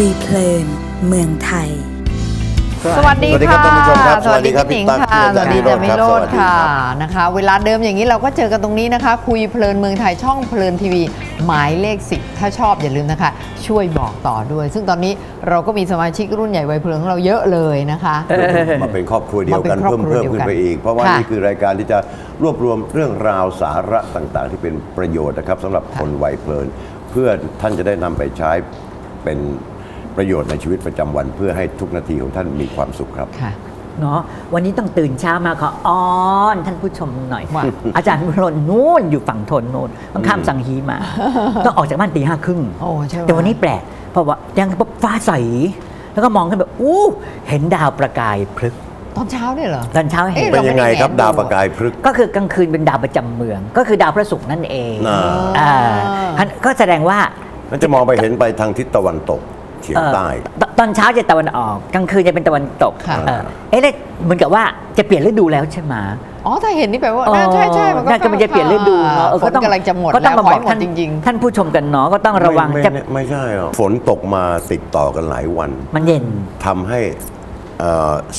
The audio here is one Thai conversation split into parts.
คุยเพลินเมืองไทย สวัสดีสวัสดีครัค่ะบท่านผู้ชมครับสวัสดีสวัสดีครับพี่หนิงพี่ตั๊กค่ะพี่อาจารย์สวัสดีนิโรธมิครับโรสธวัสดีค่ะครับนะคะ เวลาเดิมอย่างนี้เราก็เจอกันตรงนี้นะคะ คุยเพลินเมืองไทยช่องเพลินทีวี หมายเลขสิถ้าชอบอย่าลืมนะคะ ช่วยบอกต่อด้วย ซึ่งตอนนี้เราก็มีสมาชิกรุ่นใหญ่วัยเพลินของเราเยอะเลยนะคะ มาเป็นครอบครัวเดียวกันมาเป็นครอบเพิ่มครัวเพิ่มเดียวกันขึ้นไปอีก เพราะว่าค่ะนี่คือรายการที่จะรวบรวมเรื่องราวสาระต่างๆ ที่เป็นประโยชน์นะครับสำหรับคนวัยเพลิน เพื่อท่านจะได้นำไปใช้เป็น ประโยชน์ในชีวิตประจำวัน เพื่อให้ทุกนาทีของท่านมีความสุขครับค่ะเนาะวันนี้ต้องตื่นเช้ามาขออ้อนท่านผู้ชมหน่อยว่า อาจารย์พลนู่นอยู่ฝั่งทนนู่นต้องข้ามสังฮีมา ต้องออกจากบ้านตีห้าครึ่งโอ้ใช่ไหมแต่วันนี้แปลกเพราะว่ายังฟ้าใส แล้วก็มองขึ้นแบบอู้เห็นดาวประกายพลึกตอนเช้าเนี่ยเหรอตอนเช้าเห็นเอ๊ะเป็นยังไงครับเราไม่ได้แงนดูดาวประกายพฤกษ์ก็คือกลางคืนเป็นดาวประจำเมือง ก็คือดาวพระศุกร์นั่นเองอ่าอ่าก็แสดงว่านั่นจะมองไปเห็นไปทางทิศตะวันตกเฉียงเอ่อใต้ตตอนเช้าจะตะวันออก กลางคืนจะเป็นตะวันตกค่ะเออเอ๊ะแล้วเหมือนกับว่าจะเปลี่ยนฤดูแล้วใช่ไหมอ๋อ ถ้าเห็นนี่แปลว่าน่าใช่ใช่มันก็น่าจะมันจะเปลี่ยนฤดูเนาะเออฝนกำลังจะหมดก็ต้องแล้วมาขบออกให้หมท่าดนจริงท่านผู้ชมกันเนาะก็ต้องระวังไม่จะไม่ไม่ใช่หรอกฝนตกมาติดต่อกันหลายวัน มันเย็นทำให้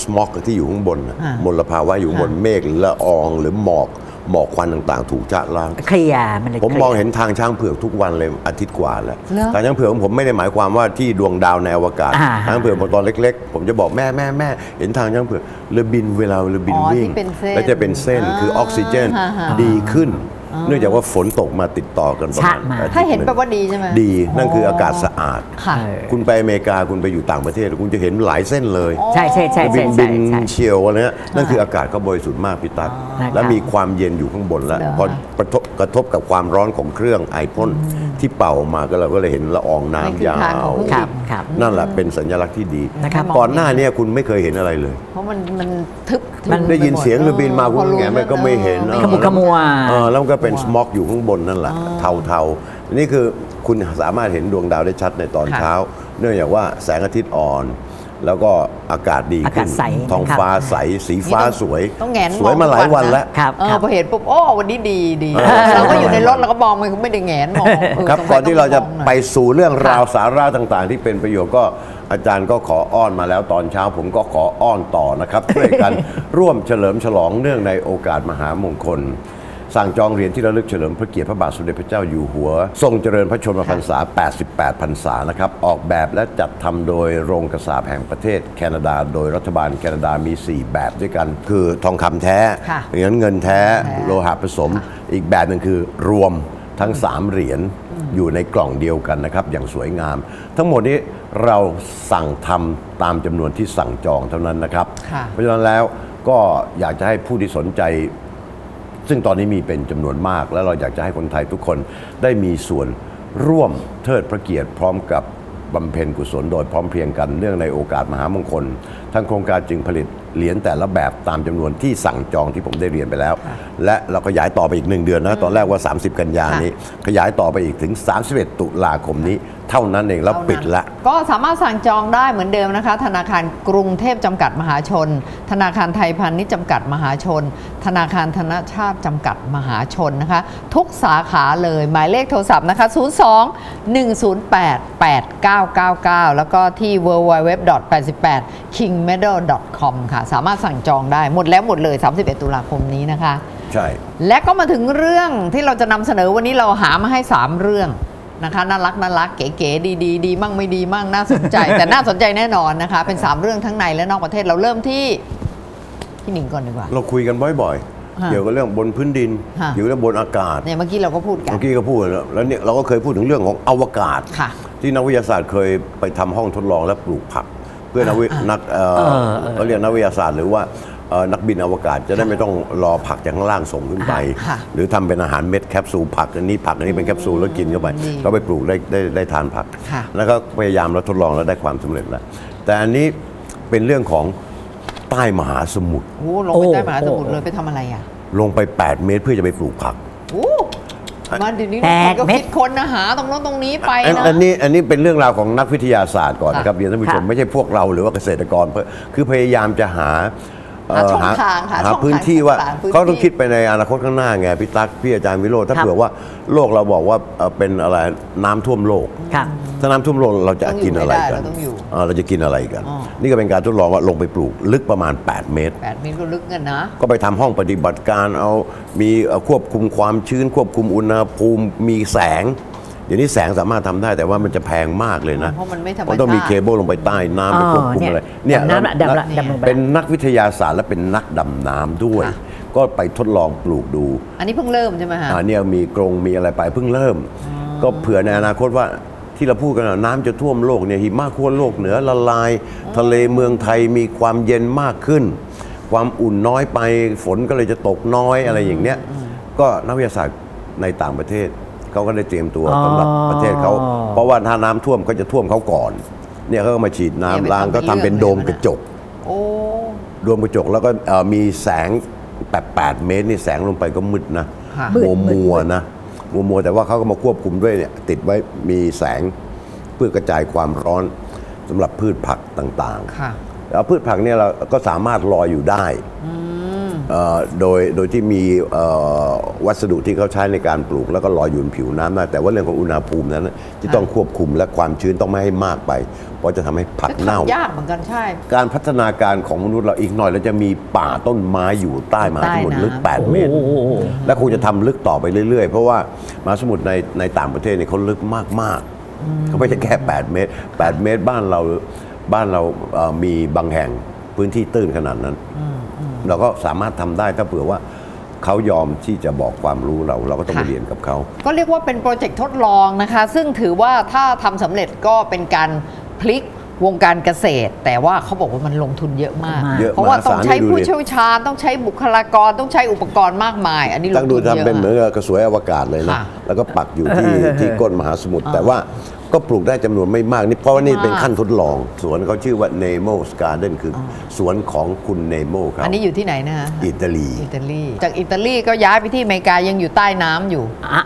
สมอกที่อยู่ข้างบนน่ะอ่ามลภาวะอยู่ข้างบนค่ะเมฆหรือละอองหรือหมอก หมอกควันต่างๆ ถูกชะล้าง เคลียร์มันเลยผมคลียร์มองเห็นทางช้างเผือกทุกวันเลยอาทิตย์กว่าแล้วเหรอ ทางช้างเผือกของผมไม่ได้หมายความว่าที่ดวงดาวในอวกาศอ่าทางช้างเผือกผมตอนเล็ก ๆ ผมจะบอกแม่แม่แม่เห็นทางช้างเผือกเรือบินเวลาเรือบินอ๋อวิ่งที่เป็นเส้นแล้วจะเป็นเส้นคือออกซิเจนอ่าฮะ ดีขึ้น เนื่องจากว่าฝนตกมาติดต่อกันประมาณชะมาอทิตย์ถ้าเห็นงแปลว่าดีใช่ไหมดีนั่นคืออากาศสะอาดค่ะเออคุณไปอเมริกาคุณไปอยู่ต่างประเทศ คุณจะเห็นหลายเส้นเลย ใช่ใช่ใช่บิใช่นใช่บินใช่เชียวอะไรเนี้ยนั่นคืออากาศเขาบริสุทธิ์มากพี่ตั๊กนะครับแล้วมีความเย็นอยู่ข้างบนแล้วเหรอพอกระทบกระทบกับความร้อนของเครื่องไอพ่นที่เป่าออกมาก็เราก็เลยเห็นละอองในน้ำทิศยาทางของวเครื่องครับครับนั่นแหละเป็นสัญลักษณ์ที่ดีนะครับก่อนหน้าเนี้คุณไม่เคยเห็นอะไรเลย เพราะมันมันทึบทึบมันได้ยินเสียงเรือบินมาพคุณรู้แงมันก็ไม่เห็นออเออขมุกขมัวเออแล้วมันก็เป็นสโมอกอยู่ข้างบนนั่นแหละเทาๆ นี่คือคุณสามารถเห็นดวงดาวได้ชัดในตอนค่ะเช้า เนื่องจากว่าแสงอาทิตย์อ่อน แล้วก็อากาศดีอาขึ้กานศใสท้องครับฟ้าใสสีฟ้าสวย ต้องแงนสวยมาหลายวันแล้วครับเออครับพอเห็นปุ๊บโอ้วันนี้ดีดีเออเราก็อยู่ในรถเราก็มองมันก็ไม่ได้แงนมองเครับสงสัยก่อนที่เราจะต้องมองหน่อยไปสู่เรื่องราวสาระต่างๆ ที่เป็นประโยชน์ก็อาจารย์ก็ขออ้อนมาแล้วตอนเช้าผมก็ขออ้อนต่อนะครับช่วยกันร่วมเฉลิมฉลองเนื่องในโอกาสมหามงคล สั่งจองเหรียญที่ระลึกเฉลิมพระเกียรติพระบาทสมเด็จพระเจ้าอยู่หัว ทรงเจริญพระชนมพรรษา 88 พรรษานะครับ ออกแบบและจัดทำโดยโรงกระสาบแห่งประเทศแคนาดา โดยรัฐบาลแคนาดามี 4 แบบด้วยกัน คือทองคำแท้ค่ะเหรียญเงินแท้แท้โลหะผสม อีกแบบหนึ่งคือรวมทั้ง 3 เหรียญอยู่ในกล่องเดียวกันนะครับ อย่างสวยงาม ทั้งหมดนี้เราสั่งทำตามจำนวนที่สั่งจองเท่านั้นนะครับค่ะเพราะฉะนั้นแล้วก็อยากจะให้ผู้ที่สนใจ ซึ่งตอนนี้มีเป็นจำนวนมาก แล้วเราอยากจะให้คนไทยทุกคนได้มีส่วนร่วมเทิดพระเกียรติพร้อมกับบำเพ็ญกุศลโดยพร้อมเพรียงกันเนื่องในโอกาสมหามงคลทางโครงการจึงผลิตเหรียญแต่ละแบบตามจำนวนที่สั่งจองที่ผมได้เรียนไปแล้ว และเราขยายต่อไปอีกหนึ่งเดือนนะตอนแรกว่า 30 กันยานี้ ขยายต่อไปอีกถึง 31 ตุลาคมนี้ เท่านั้นเองแล้วปิดละ ก็สามารถสั่งจองได้เหมือนเดิมนะคะ ธนาคารกรุงเทพจำกัดมหาชน ธนาคารไทยพาณิชย์จำกัดมหาชน ธนาคารธนชาติจำกัดมหาชนนะคะ ทุกสาขาเลยหมายเลขโทรศัพท์นะคะ 02 108 8999 แล้วก็ที่ www.88kingmedal.com ค่ะ สามารถสั่งจองได้หมดแล้วหมดเลย 31 ตุลาคมนี้นะคะ ใช่ และก็มาถึงเรื่องที่เราจะนำเสนอวันนี้เราหามาให้ 3 เรื่อง นะคะน่ารักน่ารักเก๋ๆดีดีดีมั่งไม่ดีมั่งน่าสนใจ แต่น่าสนใจแน่นอนนะคะ เป็น 3 เรื่องทั้งในและนอกประเทศเราเริ่มที่พี่หนิงก่อนดีกว่า เราคุยกันบ่อยฮะๆเกี่ยวกับเรื่องบนพื้นดินฮะเกี่ยวกับเรื่องบนอากาศเนี่ยเมื่อกี้เราก็พูดกันเมื่อกี้ก็พูดแล้วแล้วเนี่ยเราก็เคยพูดถึงเรื่องของอวกาศค่ะที่นักวิทยาศาสตร์เคยไปทำห้องทดลองและปลูกผัก เพื่อนักวินักเอ่อเออเออเขาเรียกนักวิทยาศาสตร์หรือว่าเอ่อ นักบินอวกาศจะได้ไม่ต้องรอผักจากข้างล่างส่งขึ้นไปค่ะหรือทำเป็นอาหารเม็ดแคปซูลผักอันนี้ผักอันนี้เป็นแคปซูลแล้วกินเข้าไปดีก็ไปปลูกได้ได้ได้ทานผักค่ะแล้วก็พยายามแล้วทดลองแล้วได้ความสำเร็จแล้วแต่อันนี้เป็นเรื่องของใต้มหาสมุทรโอ้ลงไปใต้มหาสมุทรเลยไปทำอะไรอะ ลงไป 8 เมตรเพื่อจะไปปลูกผักโอ้มาเดี๋ยวนี้แปดก็เม็คิดดคนนะหาตรงโน้นตรงนี้ไปอันนะอันนี้อันนี้เป็นเรื่องราวของนักวิทยาศาสตร์ก่อนค่ะนะครับเรียนท่านผู้ชมค่ะไม่ใช่พวกเราหรือว่าเกษตรกรเพื่อคือพยายามจะหาเอ่ หาอช่องทางหาหาช่องพื้นทางที่ว่าต่างๆพื้นเขาต้องที่คิดไปในอนาคตข้างหน้าไงพี่ตั๊กพี่อาจารย์วิโรจน์ถ้าครับ เผื่อว่าโลกเราบอกว่าเอ่อเป็นอะไรน้ำท่วมโลก ครับ ถ้าน้ำท่วมโลกเราจะต้องอยู่กินอะไรไม่ได้กันเราต้องอยู่เอ่อเราจะกินอะไรกัน อ๋อ นี่ก็เป็นการทดลองว่าลงไปปลูกลึกประมาณ 8 เมตร แปดเมตรก็ลึกเงินนะ ก็ไปทำห้องปฏิบัติการเอามีเอ่อควบคุมความชื้น ควบคุมอุณหภูมิมีแสง เดี๋ยวนี้แสงสามารถทำได้แต่ว่ามันจะแพงมากเลยนะเพราะมันไม่ธรรมมันต้องมีชาติเคเบิลลงไปใต้น้ำไปควบคุมอะไรเนี่ยดำน้ำอะดำละแล้วดำลงไปเป็นนักวิทยาศาสตร์และเป็นนักดำน้ำด้วยค่ะก็ไปทดลองปลูกดู อันนี้เพิ่งเริ่มใช่ไหมฮะอ่าเนี่ยมีกรงมีอะไรไปเพิ่งเริ่ม ก็เผื่อในอนาคตว่าที่เราพูดกันว่าน้ำจะท่วมโลกเนี่ยหิมะขั้วโลกเหนือละลาย ทะเลเมืองไทยมีความเย็นมากขึ้น ความอุ่นน้อยไปฝนก็เลยจะตกน้อยอะไรอย่างเนี้ยก็นักวิทยาศาสตร์ในต่างประเทศ เขาก็ได้เตรียมตัวอ๋อสำหรับประเทศเขาเพราะว่าถ้าน้ำท่วมก็จะท่วมเขาก่อน เนี่ยเขาก็มาฉีดน้ำเนี่ยไปล้างทำเป็นก็ทำเป็นเรื่องโดมเลยกระจกโอ้ดวงกระจกแล้วก็เอ่อมีแสงแปดแปดเมตรนี่แสงลงไปก็มืดนะค่ะมัวมัวๆนะมัวมัวๆแต่ว่าเขาก็มาควบคุมด้วยเนี่ยติดไว้มีแสงเพื่อกระจายความร้อนสำหรับพืชผักต่างค่ะๆแล้วพืชผักเนี่ยเราก็สามารถลอยอยู่ได้เอ่อ โดยโดยที่มีเอ่อวัสดุที่เขาใช้ในการปลูก แล้วก็ลอยอยู่บนผิวน้ำได้แต่ว่าเรื่องของอุณหภูมินั้นที่ต้องควบคุมและความชื้นต้องไม่ให้มากไป เพราะจะทำให้ผักก็เน่าทำยากเหมือนกันใช่ การพัฒนาการของมนุษย์เราอีกหน่อยเราจะมีป่าต้นไม้อยู่ใต้มหาสมุทรลึกใต้น้ำ8เมตร และคงจะทำลึกต่อไปเรื่อยๆ เพราะว่ามหาสมุทรในในต่างประเทศเนี่ยเขาลึกมากๆเขาไม่ใช่แค่ 8 เมตร 8 เมตรบ้านเราบ้านเราเอ่อมีบางแห่งพื้นที่ตื้นขนาดนั้น เราก็สามารถทำได้ถ้าเผื่อว่าเขายอมที่จะบอกความรู้เราเราก็ต้องไปค่ะเรียนกับเขา ก็เรียกว่าเป็นโปรเจกต์ทดลองนะคะ ซึ่งถือว่าถ้าทำสำเร็จก็เป็นการพลิกวงการเกษตร แต่ว่าเขาบอกว่ามันลงทุนเยอะมากเยอะเพราะว่ามาต้อศางลใช้นี่ดูผู้ดิเชี่ยวชาญต้องใช้บุคลากรต้องใช้อุปกรณ์มากมาย อันนี้ลตั้งงดูทุนเยทำเป็นเหมือนอะกับกระสวยอวกาศเลยนะค่ะแล้วก็ปักอยู่ที่ที่ก้นมหาสมุทรแต่ว่า ก็ปลูกได้จำนวนไม่มากนี่เพราะว่านี่ไม่มากเป็นขั้นทดลอง สวนเขาชื่อว่า Nemo Garden คืออสวนของคุณเนโมครับอันนี้อยู่ที่ไหนนะฮะอิตาลี อิตาลี จากอิตาลีก็ย้ายไปที่อเมริกายังอยู่ใต้น้ำอยู่อะ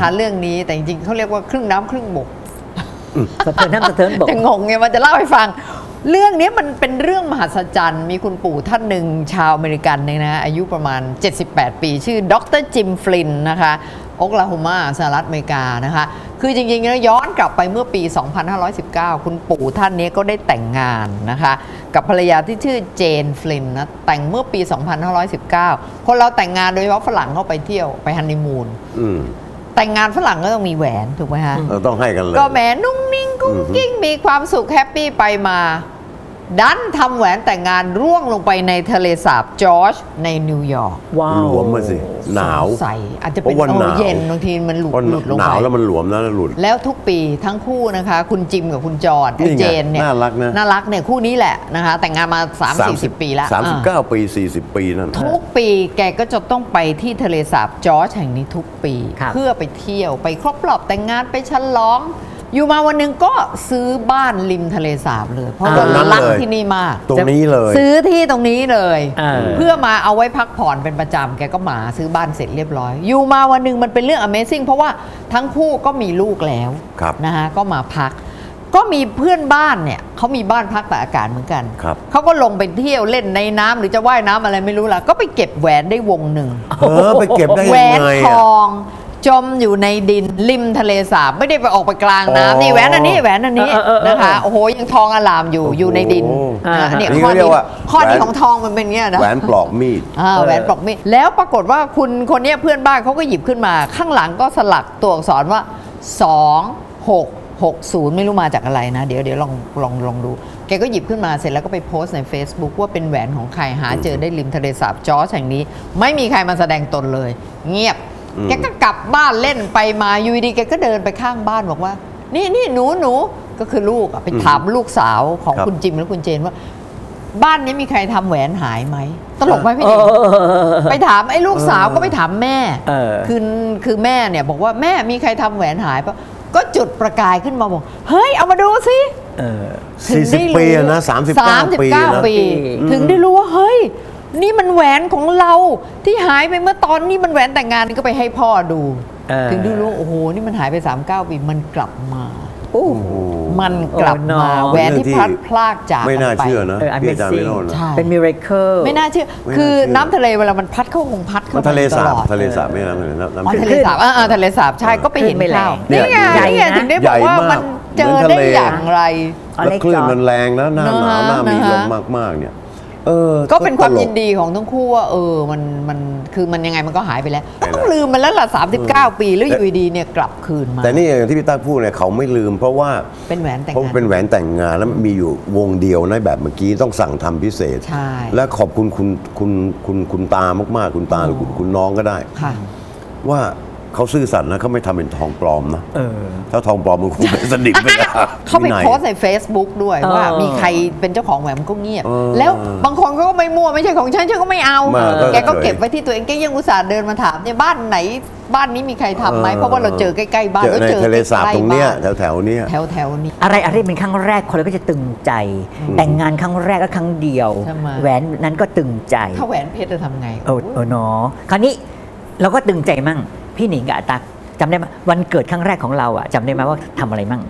ทานเรื่องนี้แต่จริงๆเขาเรียกว่าครึ่งน้ำครึ่งบก สะเทือนน้ำสะเทือนบก จะงงไงมันจะเล่าให้ฟัง เรื่องนี้มันเป็นเรื่องมหัศจรรย์ มีคุณปู่ท่านหนึ่งชาวอเมริกันเนี่ยนะอายุประมาณ 78 ปี ชื่อดรจิมฟลินนะคะ โอคลาโฮมาสหรัฐอเมริกานะคะ คือจริงๆแล้วย้อนกลับไปเมื่อปี 2519 คุณปู่ท่านนี้ก็ได้แต่งงานนะคะ กับภรรยาที่ชื่อเจนฟลินนะ แต่งเมื่อปี 2519 คนเราแต่งงานโดยเฉพาะฝรั่งเข้าไปเที่ยวไปฮันนีมูนอืมแต่งงานฝรั่งก็ต้องมีแหวนถูกไหมฮะเราต้องให้กันเลย ก็แหมนุ่งนิ่งกุ้งกิ้งมีความสุขแฮปปี้ไปมา ดันทำแหวนแต่งงานร่วงลงไปในทะเลสาบจอร์จในนิวยอร์กว้าวหลวมมาสิหนาวใส่อาจจะเพเป็นราะว่าโอหนาว เย็นบางทีมันหลุดเพราะหลุดลงหนาไป วแล้วมันหลวมนะแล้วหลุด แล้วทุกปีทั้งคู่นะคะ คุณจิมกับคุณจอร์ดนี่ไงเจนเนี่ยน่ารักนะ น่ารักเนี่ยคู่นี้แหละนะคะ แต่งงานมา 3 4 0 ปีแล้วสามสิบอ่าเก้าปีสี่สิบปีนั่น ทุกปีแกก็จะต้องไปที่ทะเลสาบจอร์จแห่งนี้ทุกปี ครับ เพื่อไปเที่ยวไปครบรอบแต่งงานไปฉลอง อยู่มาวันหนึ่งก็ซื้อบ้านริมทะเลสาบเลย เพราะว่าตรงนั้นรักเลยที่นี่มาก ตรงนี้เลย ซื้อที่ตรงนี้เลยเออเพื่อมาเอาไว้พักผ่อนเป็นประจำแกก็มาซื้อบ้านเสร็จเรียบร้อย อยู่มาวันหนึ่งมันเป็นเรื่อง Amazing เพราะว่าทั้งคู่ก็มีลูกแล้วครับนะคะก็มาพักก็มีเพื่อนบ้านเนี่ยเขามีบ้านพักตากอากาศเหมือนกันครับเขาก็ลงไปเที่ยวเล่นในน้ำหรือจะว่ายน้ำอะไรไม่รู้ล่ะ ก็ไปเก็บแหวนได้วงหนึ่งเออไปเก็บได้แหวยังนไงทอะอง จมอยู่ในดินริมทะเลสาบไม่ได้ไปออกไปกลางอ๋อน้ำนี่แหวนอันนี้แหวนอันนี้เออเออเออนะคะโอ้โหยังทองอลามอยู่โอ้โหอยู่ในดินอ่าอ่าเนี่ยนี่ข้อเขาเรียดีกว่าข้อดีแหวนของทองมันเป็นเงี้ยนะแหวนปลอกมีดอ่าแหวนปลอกมีดแล้วปรากฏว่าคุณคนเนี้ยเพื่อนบ้านเขาก็หยิบขึ้นมา ข้างหลังก็สลักตัวอักษรว่า 2 6 6 0 ไม่รู้มาจากอะไรนะ เดี๋ยวเดี๋ยวลองลองลองดู แกก็หยิบขึ้นมาเสร็จแล้วก็ไปโพสต์ใน Facebook ว่าเป็นแหวนของใครหาเจอได้ริมทะเลสาบจอร์จแห่งนี้ ไม่มีใครมาแสดงตนเลย เงียบอืม แกก็กลับบ้านเล่นไปมาอยูดีๆแกก็เดินไปข้างบ้านบอกว่า นี่นี่หนูหนูก็คือลูกอะไปถามลูกสาวของครับคุณจิมและคุณเจนว่า บ้านนี้มีใครทำแหวนหายไหมตลกไหมพี่เอเอกอไปถามไอ้ลูกสาวก็ไปถามแม่เออคือคือแม่เนี่ยบอกว่าแม่มีใครทำแหวนหายปะก็จุดประกายขึ้นมาบอก เฮ้ย เอามาดูสิเออถึงได้40ปีอะนะ39ปีนะ39ปี ถึงได้รู้ว่า เฮ้ย นี่มันแหวนของเราที่หายไปเมื่อตอนนี้มันแหวนแต่งงานนี่ก็ไปให้พ่อดูเออถึงได้รู้โอ้โหนี่มันหายไป 39 ปีมันกลับมาโอ้โหมันกลับโอ้มา no แหวนที่พลัดพรากจากไม่น่ากัไปเชื่อนะเออพี่อาจารย์ amazing วิโรจน์นะใช่เป็นมิราเคิลไม่น่าเชื่อไม่น่าคือเชื่อน้ำทะเลเวลามันพัดเข้าคงพัดเข้ามันทะเลตสาลบอดทะเลสาบไม่น้ำทะเลน้ำอ๋อน้ำทะเลสาบอ่าอ่าทะเลสาบใช่ก็ไปเห็นไม่แรข้าวงนี่ไงใหญ่นี่ไงนะถึงได้บอกว่าใหญ่มากมันเจอเหมือนทะได้เลอย่างไรอ๋อแล้วคลื่นเล็กจอมันแรงนะหน้าหนาวหน้ามีนะฮะลมมากๆเนี่ย เออก็เป็นความตลยินดีของทั้งคู่ว่าเออมันมันคือมันยังไงมันก็หายไปแล้วก็ต้องลืมมันแล้วล่ะ39 ปีแล้วอยู่ดีๆเนี่ยกลับคืนมา แต่นี่อย่างที่พี่ตั้งพูดเนี่ยเขาไม่ลืม เพราะว่าเป็นแหวนแต่งเพราะงานเป็นแหวนแต่งงานแล้วมีอยู่วงเดียวนะแบบเมื่อกี้ต้องสั่งทำพิเศษใช่และขอบคุณคุณคุณคุณคุณตามากๆ คุณตาหรือคุณคุณน้องก็ได้ค่ะว่า เขาซื่อสัตย์นะเขาไม่ทำเป็นทองปลอมนะเออ ถ้าทองปลอมมันคงเป็นสนิมไปแล้วเขาไปวินัย โพสต์ใน Facebook ด้วยเออ ว่ามีใครเป็นเจ้าของแหวนมันก็เงียบ เออแล้วบางคนเขาก็ไม่มั่วไม่ใช่ของฉันฉันก็ไม่เอา มาก็แกก็เฉยเก็บไว้ที่ตัวเองแกยังอุตส่าห์เดินมาถามเนี่ยบ้านไหน บ้านนี้มีใครทำไหมเออ เพราะว่าเราเจอใกล้ๆบ้านเจอในแล้วทะเลสาบใกล้ๆตรงเนี้ยบ้าแถวๆเนี้ย แถวแถวๆนี้ อะไรอะไรเป็นครั้งแรกคนเราก็จะตึงใจ แต่งงานครั้งแรกก็ครั้งเดียวใช่ไหมแหวนนั้นก็ตึงใจ ถ้าแหวนเพชรจะทำไง เออเออเนาะคราวนี้เราก็ตึงใจมั่ง พี่หนิงกับอาตักจำได้ไหมวันเกิดครั้งแรกของเราอะจำได้ไหมว่าทำอะไรมั่ง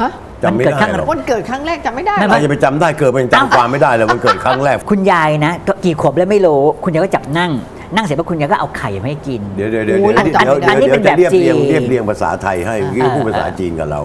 ฮะจำไม่วันเกิดได้ครั้งหรอกวันเกิดครั้งแรกจำไม่ได้ไม่หรใคอรจะไปจำได้เกิดมันยังจำความไม่ได้เลยมันเกิดครั้งแรก คุณยายนะก็กี่ขวบแล้วไม่รู้คุณยายก็จับนั่งนั่งเสร็จแล้วคุณยายก็เอาไข่มาให้กิน เดี๋ยวเดี๋ยวเดี๋ยวโอ้ยเดี๋ยวอันเดี๋ยวอันนี้เดี๋ยวเป็นแบบจะเรียบเรียงจีนเรียบเรียงภาษาไทยให้เมื่อกี้พูดภาษาจีนกับเรา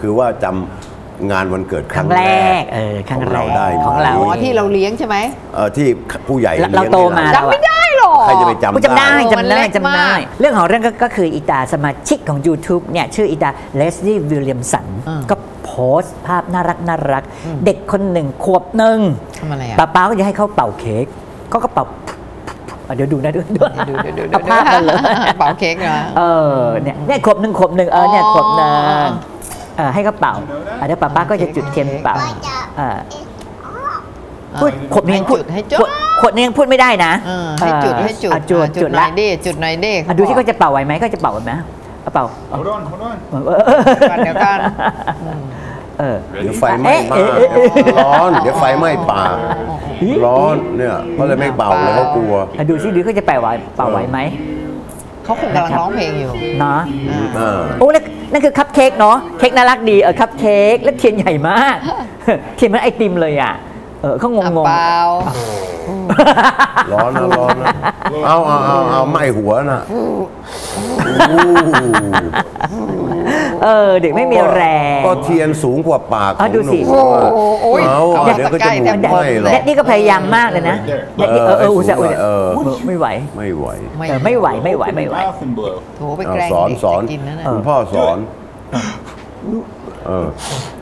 คือว่าจำงานวันเกิดคครั้รั้งงแรแรกกเออครั้งของแรเรากได้ไหมของเราอ๋อที่เราเลี้ยงใช่ไหมเอ่อที่ผู้ใหญ่เราลี้ยงเราโตมาให้แล้วจำไม่ได้หรอก ใครจะไปจำกูจำได้เออมันจำได้เล็กจำได้มากเรื่องของเรื่องก็ก็คืออีตาสมาชิกของ YouTube เนี่ยชื่ออีตาเลสลี่วิลเลียมสันอืมก็โพสต์ภาพน่ารักน่ารัก เด็กคนหนึ่งขวบหนึ่งทำอะไรอะป้าป้าก็จะให้เขาเป่าเค้กเขาก็เป่าอะเดี๋ยวดูนะดูดูดูดูดูเอาภาพมาเลยเป่าเค้กนะเออเนี่ยเนี่ยขวบหนึ่งขวบหนึ่งเออเนี่ยอ๋อขวบหนึ่งเออให้เขาเป่าอะเดี๋ยวป้าป้าก็จะจุดเทียนเป่าเออพูดขวบนี้ยังพูดให้จุด ขวบขวบนี้ยังพูดไม่ได้นะเออให้จุดให้จุดอะจุดอะจุดหน่ละอยดิจุดหน่อยดิอะดูที่เขาจะเป่าไหวไหมเขาจะเป่าไหวไหมเอาเป่า Hold on, hold on. ก่อนเดี๋ยวก่อนเออ เดี๋ยวไฟไหม้มากเอ๊ะเอ๊ะเอ๊ะเอ๊ะร้อน เดี๋ยวไฟไหม้ปากร้อนเนี่ยก็เลยไม่เป่าเลยเขากลัว อะดูซิดูเขาจะเป่าไหวเป่าไหวไหมเขาคงกำลังร้องเพลงอยู่เนาะเออโอ้นั่นนั่นคือคัพเค้กเนาะเค้กน่ารักดีเออคัพเค้กแล้วเทียนใหญ่มาก เทียนเหมันไอติมเลยอะ เออเขางงอะงงเปล่าร้อนนะร้อนนะเอาเอาเอาเอาไหม้หัวน่ะอู้เออ เด็กไม่มีแรงก็เทียนสูงกว่าปากขอะองดูหนูสิโอ้ยเอาเอาเดี๋ยวก็ใกจะล้หแต่มุนไหม้หรอกและนี่ก็พยายามมากเลยนะและนี่เออเอออุตส่าห์อุตส่าห์เออเออไม่ไหว ไม่ไหว ไม่เออไม่ไหวไม่ไหว Open ไม่ your ไหว mouth and blow. โถไปเอาแกล้งสอนเด็กสอนจะกินนั่นน่ะคุณพ่อสอน เออเออ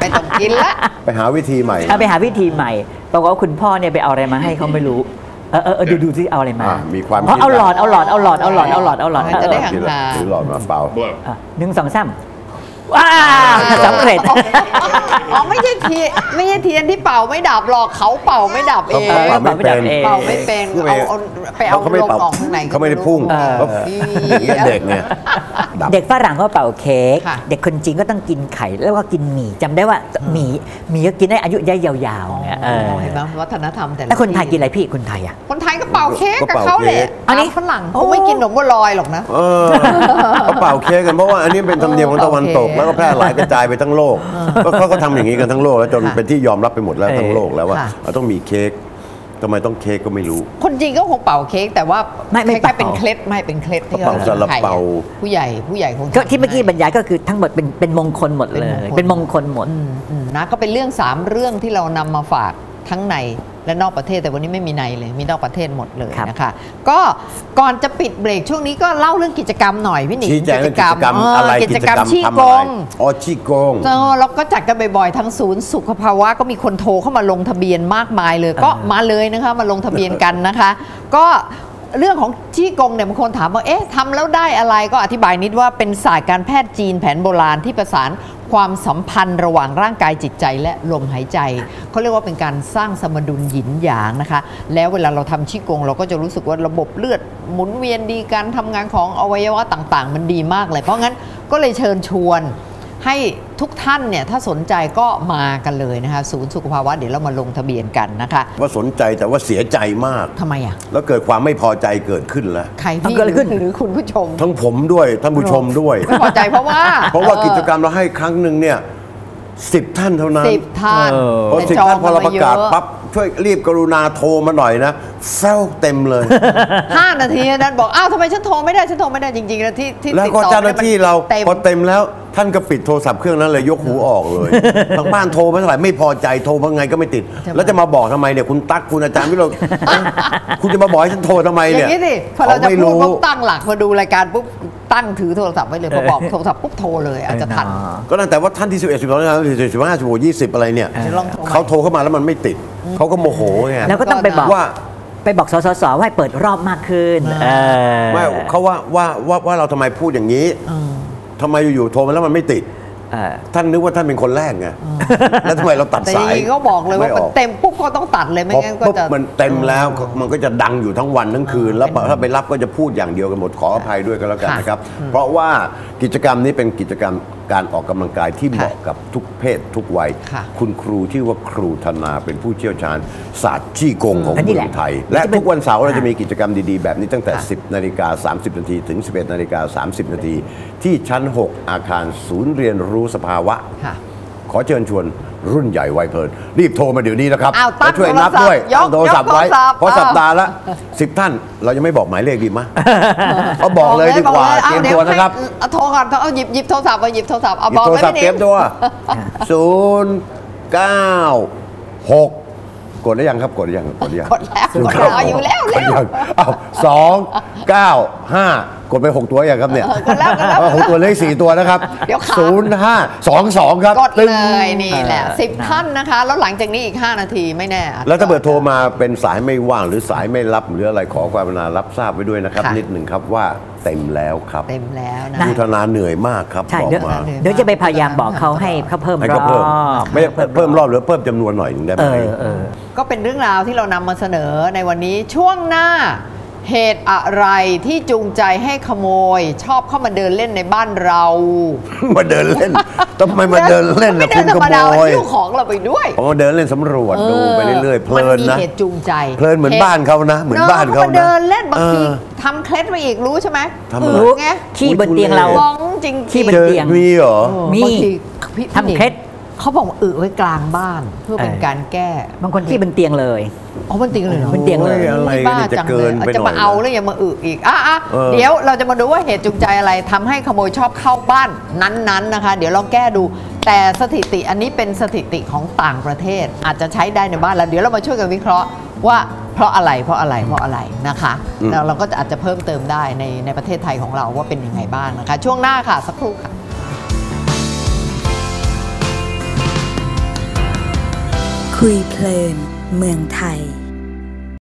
ไปต้องกินละ ไปหาวิธีใหม่ เอาไปหาวิธีใหม่บอกว่าคุณพ่อเนี่ยไปเอาอะไรมาให้เขาไม่รู้ เออเออเออดูดูที่เอาอะไรมาอะมีความอ๋อคิดเอาหลอดเอาหลอดเอาหลอดเอาหลอดเอาหลอดเอาหลอดจะได้ เออห่างถือหลอดมาเป่า Blow. อะหนึ่งสองสาม ว้าวสำเร็จ อ๋อไม่ใช่เทียนไม่ใช่เทียนที่เป่าไม่ดับหรอกเขาเป่าไม่ดับเองเขาเป่าไม่เป็นเป่าไม่เป็นเอาเอาไปเอาเขาไม่ลมเป่าออกข้างในเขาไม่ได้พุ่งเออเขาเด็กเนี่ยดับ เด็กฝรั่งเขาเป่าเค้กค่ะเด็กคนจีนก็ต้องกินไข่แล้วก็กินหมี่จำได้ว่าหมี่หมี่ก็กินได้อายุยยาวๆเนี่ยเออเห็นไหมวัฒนธรรมแต่ละแล้วคนไทยกินที่อะไรพี่คนไทยอะ คนไทยก็เป่าเค้กก็กับเป่าเขาแหละเค้กอันนี้ตามฝรั่งเขาไม่กินขนมบัวลอยหรอกนะเออเขาเป่าเค้กกันเพราะว่าอันนี้เป็นธรรมเนียมของตะวันตกเป่าเค้กแล้วก็แพร่หลายกระจายไปทั้งโลกก็เขาก็ทำอย่างนี้กันทั้งโลกแล้วจนค่ะเป็นที่ยอมรับไปหมดแล้วเออทั้งโลกแล้วว่าค่ะเราต้องมีเค้กทำไมต้องเค้กก็ไม่รู้ คนจีนก็คงเป่าเค้กแต่ว่าไม่ไม่คล้ายๆเป่าเป็นเคล็ดไม่เป็นเคล็ดที่เป่าขซาลาเปาผู้ใหญ่ผู้ใหญ่คงก็ที่เมื่อกี้ทำบรรยายก็คือทั้งหมดเป็นเป็นมงคลหมดเลย เป็นมงคลหมดอืมอืมนะก็เป็นเรื่อง3เรื่องที่เรานำมาฝากทั้งใน และนอกประเทศแต่วันนี้ไม่มีในเลย มีนอกประเทศหมดเลยครับนะคะก็ก่อนจะปิดเบรกช่วงนี้ก็เล่าเรื่องกิจกรรมหน่อยพี่หนิงชี้แจงเรื่องกิจกรรมเอะไรกิจกรรมชี้ทำกอะไรงอ๋อชี้โกงเออเราก็จัดกันบ่อยๆทั้งศูนย์สุขภาวะก็มีคนโทรเข้ามาลงทะเบียนมากมายเลย ก็มาเลยนะคะมาลงทะเบียนกันนะคะ ก็เรื่องของจี้กงเนี่ยบางคนถามว่า เอ๊ะทำแล้วได้อะไรก็อธิบายนิดว่าเป็นศาสตร์การแพทย์จีนแผนโบราณที่ประสาน ความสัมพันธ์ระหว่างร่างกายจิตใจและลมหายใจเขาเรียกว่าเป็นการสร้างสมดุลหยินหยางนะคะ แล้วเวลาเราทำชี้กง เราก็จะรู้สึกว่าระบบเลือดหมุนเวียนดีการทำงานของอวัยวะต่าง ๆ มันดีมากเลย เพราะงั้นก็เลยเชิญชวน ให้ทุกท่านเนี่ยถ้าสนใจก็มากันเลยนะคะศูนย์สุขภาวะเดี๋ยวเรามาลงทะเบียนกันนะคะว่าสนใจแต่ว่าเสียใจมาก ทำไมอะ แล้วเกิดความไม่พอใจเกิดขึ้นแล้ว ใครพี่เอาเกิดอะไรขึ้น หรือคุณผู้ชม ทั้งผมด้วยท่านผู้ชมด้วย ไม่พอใจเพราะว่าเพราะว่ากิจกรรมเราให้ครั้งหนึ่งเนี่ยสิบท่านเท่านั้นสิบท่านเออ พอแต่สิบจองท่านพอเราประกาศมยอะปั๊บช่วยรีบกรุณาโทรมาหน่อยนะแซวเต็มเลย ห้านาทีนั้นบอก อ้าวทำไมฉันโทรไม่ได้ ฉันโทรไม่ได้จริงๆนะที่ที่แล้วติดก็ต่อเจ้าหน้าที่เราเต็มพอเต็มแล้ว ท่านก็ปิดโทรศัพท์เครื่องนั้นเลยยกหูออกเลย ทางบ้านโทรมาเท่าไหร่ไม่พอใจโทรมาไงก็ไม่ติด แล้วจะมาบอกทำไมเนี่ยคุณตั๊กคุณอาจารย์วิโรจน์ คุณจะมาบอกให้ฉันโทรทำไมอเนี่ย่ายงนี้สิพอเราจะไม่พูดรู้ ปุ๊บตั้งหลักมาดูรายการปุ๊บตั้งถือโทรศัพท์ไว้เลยพอบอกโทรศัพท์ปุ๊บโทรเลยอาจจะทันเออเนาะก็นั่นแต่ว่าท่านที่ 11 12 13 14 15 16 20 อะไรเนี่ยเดี๋ยวลองโทรใหม่ เขาโทรเข้ามาแล้วมันไม่ติด เขาก็โมโหไงแล้วก็ต้องไปบอกว่าไปบอกสสสว่าให้เปิดรอบมากขึ้นเออ ไม่เขาว่าว่าว่าว่าเราทำไมพูดอย่างนี้ ทำไมอยู่ๆโทรมาแล้วมันไม่ติด ท่านนึกว่าท่านเป็นคนแรกไงแล้วทำไมเราตัดแต่จสายริงๆก็บอกเลยว่าไอมันอกเต็มปุ๊บก็ต้องตัดเลยไม่พองั้นก็ปุ๊บจะมันเต็มแล้วมันก็จะดังอยู่ทั้งวันทั้งคืน แล้วเป็นถ้าไปรับก็จะพูดอย่างเดียวกันหมดขออภัยด้วยกันแล้วกันค่ะนะครับ เพราะว่ากิจกรรมนี้เป็นกิจกรรมการออกกำลังกายที่เหมาะกับทุกเพศทุกวัยค่ะคุณครูชื่อว่าครูธนาเป็นผู้เชี่ยวชาญ ศาสตร์จี้กงของอันนี้เมืแหอละงไทย และทุกวันเสาร์เราจะมีกิจกรรมดีๆ แบบนี้ตั้งแต่ค่ะ10นาฬิกา30นาทีถึง 11นาฬิกา30นาทีที่ชั้น 6 อาคารศูนย์เรียนรู้สภาวะ ค่ะ ขอเชิญชวนรุ่นใหญ่วัยเพลิน รีบโทรมาเดี๋ยวนี้นะครับอ้าวตั้งแล้วช่วยนับโทรศัพท์ด้วยยกตั้งโทรศัพท์ไว้ยกโทรศัพท์เพราะอ้าวสัปดาห์ละสิบท่านเรายังไม่บอกหมายเลขดีมั้ยเขาบอกเลยดีกว่าบอเตรียมลตัวนะครับให้เอาโทรก่อนเอาหยิบหยิบโทรศัพท์มาหยิบโทรศัพท์เอาหยิบบอกโทรไว้ศัพท์ไม่เตรีดียมตัวศูนย์เก้าหก กดได้ยังครับกดได้ยังกดได้ยังกดแล้วศูนกดเก้าแล้วอยู่แล้วกแล้ดยัวงอ้าวสองเก้าห้ากดไปหกตัวยังครับเนี่ยเออกดแล้วกดแล้วเออหกตัวเลขสี่ตัวนะครับเดี๋ยวขาศูนย์ห้าสองสองครับกดตึ้เลงยนี่แหละเออสิบนะท่านนะคะ แล้วหลังจากนี้อีก 5 นาทีไม่แน่อจจะ แล้วถ้าเบิดโทรมาเป็นสายไม่ว่างหรือสายไม่รับหรืออะไรขอความกรุณารับทราบไว้ด้วยนะครับ ค่ะ นิดหนึ่งครับว่า เต็มแล้วครับเต็มแล้วนะผู้ธนาเหนื่อยมากครับใช่บอกเดี๋ยวมาเดี๋ยวจะไปพยายามบอกเขาให้เขาเพิ่มให้รเขาอเพิ่มบไม่เพิ่มรอบหรือเพิ่มจำนวนหน่อยหนึงได้ไหเอม อเออ ก็เป็นเรื่องราวที่เรานำมาเสนอในวันนี้ช่วงหน้า เหตุอะไรที่จูงใจให้ขโมย ชอบเข้ามาเดินเล่นในบ้านเรา มาเดินเล่นทำไมมาเดินเล่นไม่นะเดิคุนณธรขรมโมดามันยหิ้วของเราไปด้วยผมมาเดินเล่นสำรวจดูไปเรื่อยๆเพลินมัมีนะเหตุจูงใจเพลินเหมือนบ้านเขานะเหมือนบ้านเขานะมาเดินเล่นบางทีเออทำเคล็ดไปอีกรู้ใช่ไหมทำอะไรอึไงขี้บนเตียงเรา บ้องจริงๆขี้บน เจอเตียง มีเหรอเออมีบางทีพี่ทำเคล็ด เขาบอกว่าอึไว้กลางบ้านเพื่อเป็นเออการแก้ บางคนที่บนเตียงเลยอ๋อบนเตียงเลยหรอบนเตียงเลยโอ้อะไรบ้าเนี่ยจะจังเกิเลยนไปจะหน่มาอยเอาแล้วอย่ามาอึอีกอะอะเออเดี๋ยวเราจะมาดูว่าเหตุจูงใจอะไรทำให้ขโมยชอบเข้าบ้านนั้นๆนะคะ เดี๋ยวลองแก้ดู แต่สถิติอันนี้เป็นสถิติของต่างประเทศ อาจจะใช้ได้ในบ้านแล้วเดี๋ยวเรามาช่วยกันวิเคราะห์ว่าเพราะอะไรเพราะอะไรเพราะอะไรนะคะแล้วเราก็จะอาจจะเพิ่มเติมได้ในในประเทศไทยของเราว่าเป็นยังไงบ้างนะคะ ช่วงหน้าค่ะสักครู่ค่ะ คุยเพลินเมืองไทย